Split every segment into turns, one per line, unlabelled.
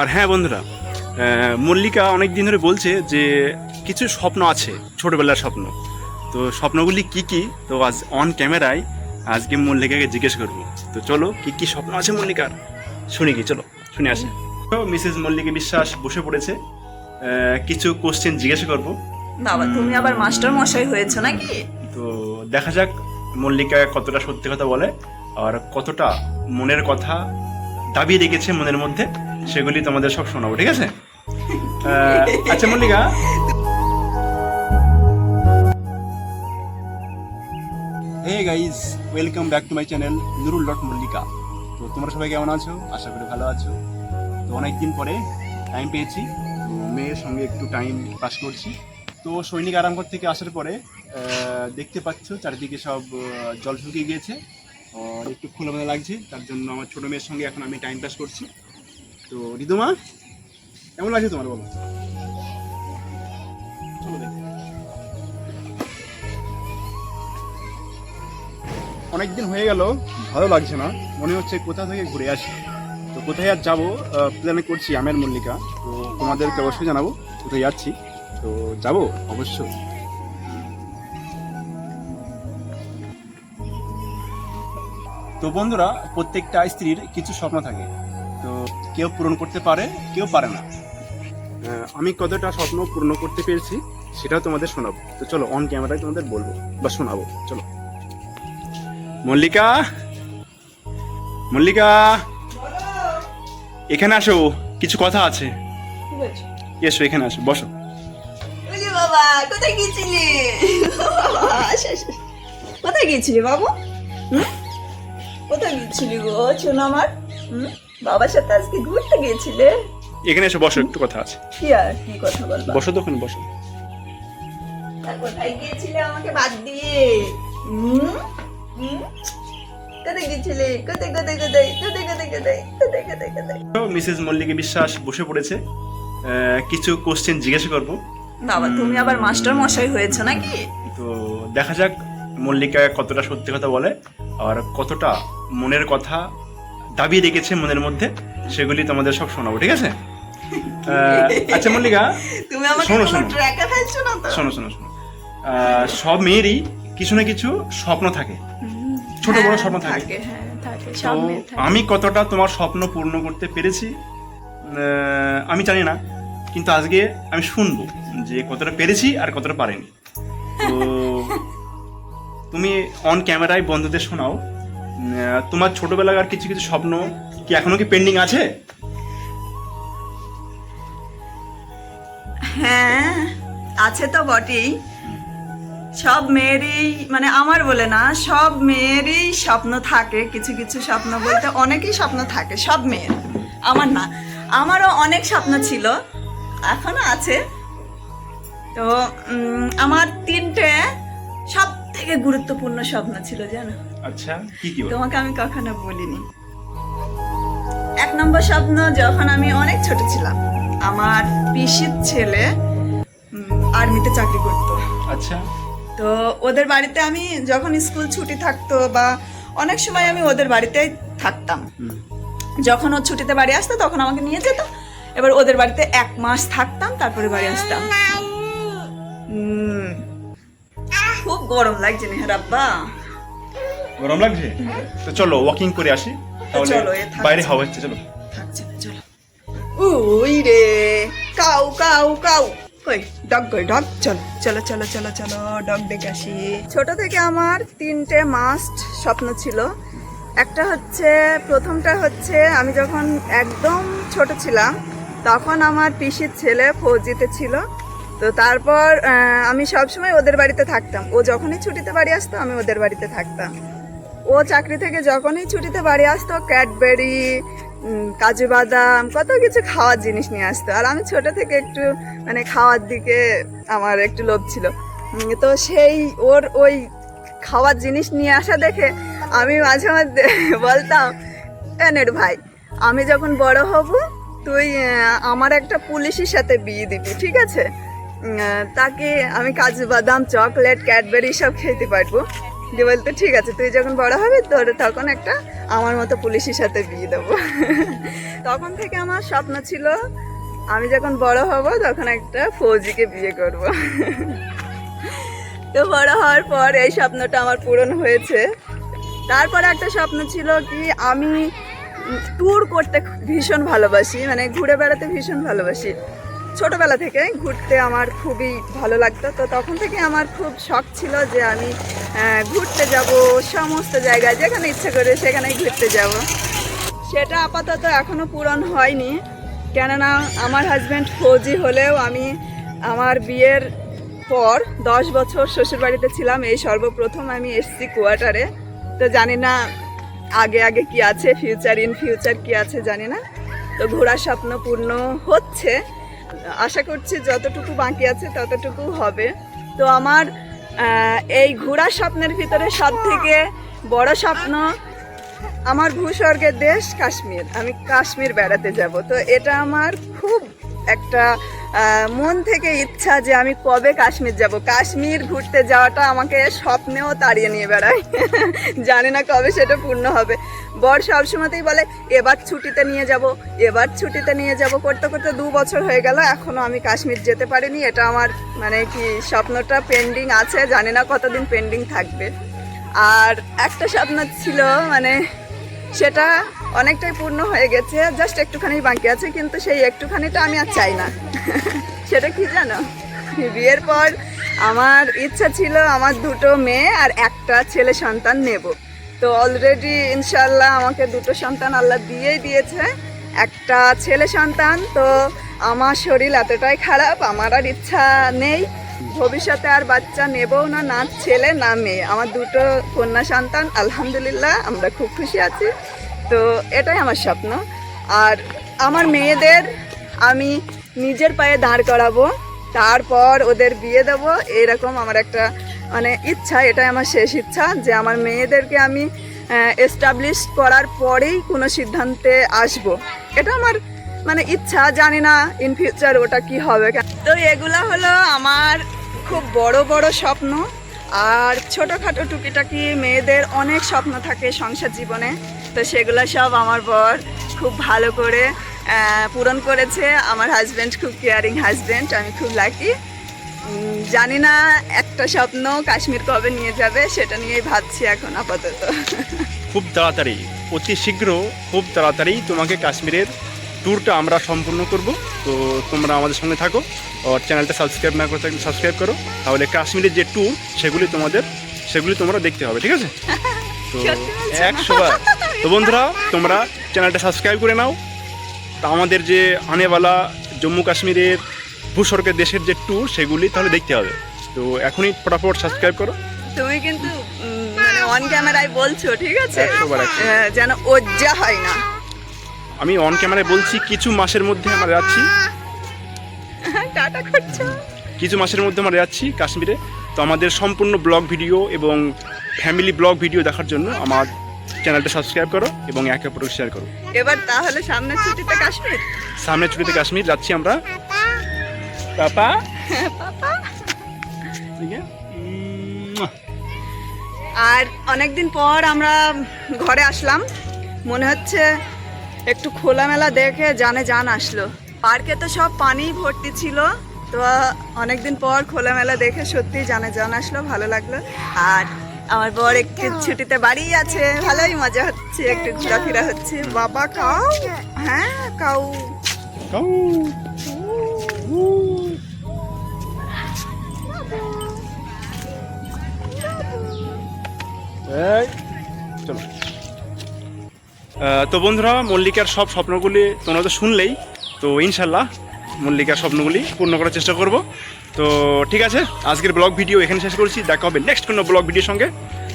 আর হ্যাঁ বন্ধুরা মল্লিকা অনেক দিন ধরে বলছে যে কিছু স্বপ্ন আছে ছোটবেলার স্বপ্ন। তো স্বপ্নগুলি কি কি? তো আজ অন ক্যামেরায় আজকে মল্লিকাকে জিজ্ঞেস করব। তো চলো কি কি স্বপ্ন আছে মল্লিকার? শুনি কি চলো শুনে আসি। তো মিসেস মল্লিকা বিশ্বাস বসে পড়েছে। কিছু কোশ্চেন জিজ্ঞেস করব।
বাবা তুমি আবার মাস্টার মশাই হয়েছো নাকি?
তো দেখা যাক মল্লিকা কতটা সত্যি কথা বলে আর কতটা মনের কথা দাবি রেখেছে মনের মধ্যে। সেগুলি তোমাদের সব শোনাবো, ঠিক আছে? আচ্ছা Mallika. Hey guys welcome back to my channel Nurul dot Mallika তো তোমরা সবাই কেমন আছো? আশা করি ভালো আছো। তো অনেকদিন পরে টাইম পেয়েছি মেয়ের সঙ্গে একটু টাইম পাস করছি। তো সৈনিক আরামঘর থেকে আসার পরে দেখতে পাচ্ছ চারিদিকে সব জল শুকিয়ে গিয়েছে। একটু খোলামেলা লাগছে, তার জন্য আমার ছোটো মেয়ের সঙ্গে এখন আমি টাইম পাস করছি। তো রিদুমা, কেমন লাগছে তোমার বলো? অনেকদিন হয়ে গেল, ভালো লাগছে না। মনে হচ্ছে কোথা থেকে ঘুরে আসি। তো কোথায় আর যাব প্ল্যানে করছি আমের মল্লিকা। তো তোমাদেরকে অবশ্যই জানাব কোথায় যাচ্ছি। তো যাব অবশ্যই। তো বন্ধুরা, প্রত্যেকটা স্ত্রীর কিছু স্বপ্ন থাকে। তো কেউ পূরণ করতে পারে কেউ পারে না। আমি কতটা স্বপ্ন পূর্ণ করতে পেরেছি সেটাও তোমাদের শোনাবো। তো চলো অন ক্যামেরায় তোমাদের বলব বা শোনাবো। চলো। মল্লিকা? মল্লিকা? এখানে আসো কিছু কথা আছে। এসো এখানে আসো বসো।
বাবা কোথায় আস, আস, আস। কোথায় বাবু? কোথায় গিয়েছিলি গো? শোনো আমার? বাবার সাথে আজকে ঘুরতে গিয়েছিলে?
এখানে এসো বসো একটু কথা আছে।
কি আর কি কথা বলবা?
বসো তখন বসো।
তা কোথায় গিয়েছিলে আমাকে বাদ দিয়ে? হুম? হুম? কোথায় গিয়েছিলে? কোথায় কোথায় কোথায় কোথায় কোথায় কোথায় কোথায় কোথায় কোথায়?
মিসেস মল্লিকা বিশ্বাস বসে পড়েছে। আহ, কিছু কোশ্চেন জিজ্ঞাসা করব।
বাবা তুমি আবার মাস্টার মশাই হয়েছো নাকি?
তো দেখা যাক মল্লিকা কতটা সত্যি কথা বলে আর কতটা মনের কথা দাবি রেখেছে মনের মধ্যে সেগুলি তোমাদের সব শোনাবো ঠিক আছে? আচ্ছা মল্লিকা
তুমি আমাকে
শোনো, শোনো।
ট্র্যাকে ফেলছো না তো?
শোনো শোনো শোনো। সব মেয়েরই কিছু না কিছু স্বপ্ন থাকে। ছোট বড়
হ্যাঁ,
স্বপ্ন থাকে।
হ্যাঁ
তো। আমি কতটা তোমার স্বপ্ন পূর্ণ করতে পেরেছি আমি জানি না কিন্তু আজকে আমি শুনব যে কতটা পেরেছি আর কতটা পারিনি। তো তুমি অন ক্যামেরায় বন্ধুদের শোনাও। তোমার ছোটবেলাকার কিছু কিছু স্বপ্ন কি এখনও কি পেন্ডিং আছে?
হ্যাঁ আছে তো বটেই। সব মেয়েরই মানে আমার বলে না, সব মেয়েরই স্বপ্ন থাকে, কিছু কিছু স্বপ্ন বলতে অনেকই স্বপ্ন থাকে, সব মেয়ের। আমার না, আমারও অনেক স্বপ্ন ছিল, এখনও আছে। তো আমার তিনটে সব থেকে গুরুত্বপূর্ণ স্বপ্ন ছিল, জানো?
আচ্ছা কি কি
তোমাকে আমি কখনো বলিনি। এক নম্বর স্বপ্ন যখন আমি অনেক ছোট ছিলাম আমার পিসির ছেলে আর্মিতে চাকরি করতো।
আচ্ছা।
তো ওদের বাড়িতে আমি যখন স্কুল ছুটি থাকতো বা অনেক সময় আমি ওদের বাড়িতেই থাকতাম। যখন ও ছুটিতে বাড়ি আসতো তখন আমাকে নিয়ে যেত। এবার ওদের বাড়িতে এক মাস থাকতাম তারপরে বাড়ি আসতাম। খুব গরম লাগছে নেহার আব্বা।
গরম লাগছে? তো চলো ওয়াকিং করে আসি। তাহলে বাইরে হাওয়া হচ্ছে চলো।
থাকছে চলো ওই রে কাউ কাউ কাউ। কই ডগ কই ডগ চলো চলো চলো চলো চলো ডগ ডেকে আসি। ছোট থেকে আমার তিনটে মাস্ট স্বপ্ন ছিল। একটা হচ্ছে প্রথমটা হচ্ছে আমি যখন একদম ছোট ছিলাম তখন আমার পিসির ছেলে ফৌজিতে ছিল। তো তারপর আমি সবসময় ওদের বাড়িতে থাকতাম। ও যখনই ছুটিতে বাড়ি আসতো আমি ওদের বাড়িতে থাকতাম। ও চাকরি থেকে যখনই ছুটিতে বাড়ি আসতো, ক্যাডবেরি কাজু বাদাম, কত কিছু খাওয়ার জিনিস নিয়ে আসতো। আর আমি ছোট থেকে একটু মানে খাওয়ার দিকে আমার একটু লোভ ছিল। তো সেই ওর ওই খাওয়ার জিনিস নিয়ে আসা দেখে আমি মাঝে মধ্যে বলতাম এনের ভাই, আমি যখন বড় হব, তুই আমার একটা পুলিশের সাথে বিয়ে দিবি, ঠিক আছে? তাকে আমি কাজু বাদাম, চকলেট, ক্যাডবেরি সব খেতে পারব। দিয়ে বলতো, ঠিক আছে, তুই যখন বড় হবি, তোর তখন একটা আমার মতো পুলিশের সাথে বিয়ে দেবো। তখন থেকে আমার স্বপ্ন ছিল, আমি যখন বড় হব, তখন একটা ফৌজিকে বিয়ে করব। তো বড় হওয়ার পর এই স্বপ্নটা আমার পূরণ হয়েছে। তারপরে একটা স্বপ্ন ছিল কি, আমি ট্যুর করতে ভীষণ ভালোবাসি মানে ঘুরে বেড়াতে ভীষণ ভালোবাসি। ছোটবেলা থেকে ঘুরতে আমার খুবই ভালো লাগতো। তো তখন থেকে আমার খুব শখ ছিল যে আমি ঘুরতে যাব সমস্ত জায়গায়, যেখানে ইচ্ছা করে সেখানেই ঘুরতে যাব। সেটা আপাতত এখনও পূরণ হয়নি। কেননা আমার হাজব্যান্ড ফৌজি হলেও আমি আমার বিয়ের পর দশ বছর শ্বশুরবাড়িতে ছিলাম, এই সর্বপ্রথম আমি এসছি কোয়ার্টারে। তো জানি না আগে আগে কি আছে ফিউচার ইন ফিউচার কি আছে জানি না। তো ঘোরার স্বপ্ন পূর্ণ হচ্ছে। আশা করছি যতটুকু বাকি আছে ততটুকু হবে। তো আমার এই ঘোরার স্বপ্নের ভিতরে সব থেকে বড় স্বপ্ন আমার ভূস্বর্গের দেশ কাশ্মীর। আমি কাশ্মীর বেড়াতে যাব। তো এটা আমার খুব একটা মন থেকে ইচ্ছা যে আমি কবে কাশ্মীর যাব। কাশ্মীর ঘুরতে যাওয়াটা আমাকে স্বপ্নেও তাড়িয়ে নিয়ে বেড়ায়। জানি না কবে সেটা পূর্ণ হবে। বর সবসময়তেই বলে, এবার ছুটিতে নিয়ে যাব, এবার ছুটিতে নিয়ে যাব। করতে করতে দু বছর হয়ে গেল, এখনও আমি কাশ্মীর যেতে পারিনি। এটা আমার মানে কি, স্বপ্নটা পেন্ডিং আছে, জানি না কতদিন পেন্ডিং থাকবে। আর একটা স্বপ্ন ছিল মানে সেটা অনেকটাই পূর্ণ হয়ে গেছে জাস্ট একটুখানি বাকি আছে, কিন্তু সেই একটুখানিটা আমি আর চাই না। সেটা কি জানো? বিয়ের পর আমার ইচ্ছা ছিল আমার দুটো মেয়ে আর একটা ছেলে সন্তান নেব। তো অলরেডি ইনশাল্লাহ আমাকে দুটো সন্তান আল্লাহ দিয়েই দিয়েছে। একটা ছেলে সন্তান, তো আমার শরীর এতটাই খারাপ, আমার আর ইচ্ছা নেই। ভবিষ্যতে আর বাচ্চা নেবও না না ছেলে, না মেয়ে। আমার দুটো কন্যা সন্তান, আলহামদুলিল্লাহ, আমরা খুব খুশি আছি। তো এটাই আমার স্বপ্ন। আর আমার মেয়েদের আমি নিজের পায়ে দাঁড় করাবো, তারপর ওদের বিয়ে দেবো, এরকম আমার একটা মানে ইচ্ছা, এটাই আমার শেষ ইচ্ছা যে আমার মেয়েদেরকে আমি এস্টাবলিশ করার পরেই কোনো সিদ্ধান্তে আসব। এটা আমার মানে ইচ্ছা, জানি না ইন ফিউচার ওটা কি হবে। তো এগুলো হলো আমার খুব বড় বড় স্বপ্ন। আর ছোটোখাটো টুকিটাকি মেয়েদের অনেক স্বপ্ন থাকে সংসার জীবনে। তো সেগুলো সব আমার বর খুব ভালো করে পূরণ করেছে। আমার হাজব্যান্ড খুব কেয়ারিং হাজব্যান্ড আমি খুব লাকি জানি না একটা স্বপ্ন কাশ্মীর কবে নিয়ে যাবে সেটা নিয়েই ভাবছি এখন আপাতত।
খুব তাড়াতাড়ি অতি শীঘ্র খুব তাড়াতাড়ি তোমাকে কাশ্মীরের ট্যুরটা আমরা সম্পূর্ণ করব। তো তোমরা আমাদের সঙ্গে থাকো আর চ্যানেলটা সাবস্ক্রাইব না করে সাবস্ক্রাইব করো। তাহলে কাশ্মীরের যে ট্যুর সেগুলি তোমাদের সেগুলি তোমরা দেখতে হবে ঠিক আছে? তো
সত্যি বলছো?
একশো বার। তো বন্ধুরা তোমরা চ্যানেলটা সাবস্ক্রাইব করে নাও। তা আমাদের যে আনেওয়ালা জম্মু কাশ্মীরের ভূস্বর্গের দেশের যে ট্যুর সেগুলি তাহলে দেখতে হবে। তো এখনই ফটাফট সাবস্ক্রাইব করো।
তুমি কিন্তু মানে অন ক্যামেরায় বলছো ঠিক আছে?
বার।
আহ, যেন ওজ্জা হয় না।
আমি অন ক্যামেরায় বলছি কিছু মাসের মধ্যে আমরা যাচ্ছি।
টাটা করছ।
কিছু মাসের মধ্যে আমরা যাচ্ছি কাশ্মীরে। তো আমাদের সম্পূর্ণ ব্লগ ভিডিও এবং ফ্যামিলি ব্লগ ভিডিও দেখার জন্য আমার চ্যানেলটা সাবস্ক্রাইব করো এবং একে অপরকে শেয়ার করো।
এবার তাহলে সামনের ছুটিতে কাশ্মীর?
সামনের ছুটিতে কাশ্মীর যাচ্ছি আমরা। পাপা
পাপা
ঠিক আছে
আর অনেকদিন পর আমরা ঘরে আসলাম। মনে হচ্ছে একটু খোলামেলা দেখে জানে জান আসলো। পার্কে তো সব পানি ভর্তি ছিল তো অনেকদিন পর খোলামেলা দেখে সত্যি জানে জান আসলো ভালো লাগল। আর আমার বর একটু ছুটিতে বাড়ি আছে ভালোই মজা হচ্ছে একটু ঘোরাফেরা হচ্ছে। বাবা কাউ হ্যাঁ কাউ
কাউ। এই, চলো। তো বন্ধুরা মল্লিকার সব স্বপ্নগুলি তোমরা তো শুনলেই তো ইনশাল্লাহ মল্লিকার স্বপ্নগুলি পূর্ণ করার চেষ্টা করব। তো ঠিক আছে আজকের ব্লগ ভিডিও এখানে শেষ করছি। দেখা হবে নেক্সট কোনো ব্লগ ভিডিওর সঙ্গে।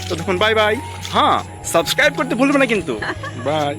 তো তখন বাই বাই হ্যাঁ সাবস্ক্রাইব করতে ভুলবে না কিন্তু। বাই